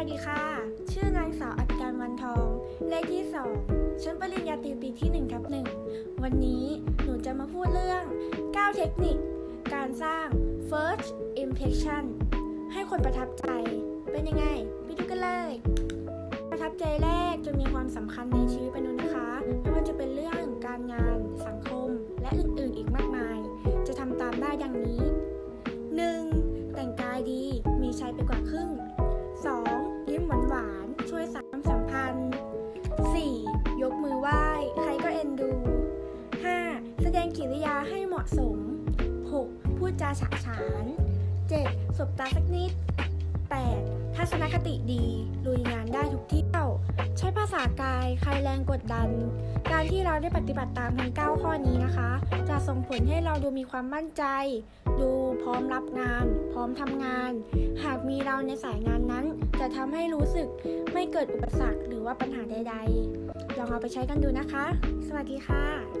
วัสดีค่ะ ชื่อนางสาวอัดการวันทอง เลขที่ 2 ชั้นปริญญาตรีปีที่1ทับ1วันนี้หนูจะมาพูดเรื่อง 9 เทคนิค การสร้าง first impression ให้คนประทับใจ เป็นยังไง ไปดูกันเลย ประทับใจแรกจะมีความสำคัญในชีวิตมนุษย์นะคะ ไม่ว่าจะเป็นเรื่องการงาน สังคม และอื่นๆ อีกมากมาย จะทำตามได้ดังนี้ ความสัมพันธ์ 4. ยกมือไหว้ ใครก็เอ็นดู 5. แสดงกิริยาให้เหมาะสม 6. พูดจาฉะฉาน 7. สบตาสักนิด 8. ทัศนคติดี ลุยงานได้ทุกที่ยวใช้ภาษากาย ใครแรงกดดัน การที่เราได้ปฏิบัติตามทั้ง9ข้อนี้นะคะ จะส่งผลให้เราดูมีความมั่นใจ ดูพร้อมรับงาน พร้อมทำงาน หากมีเราในสายงานนั้น จะทำให้รู้สึกไม่เกิดอุปสรรคหรือว่าปัญหาใด ๆ ลองเอาไปใช้กันดูนะคะ สวัสดีค่ะ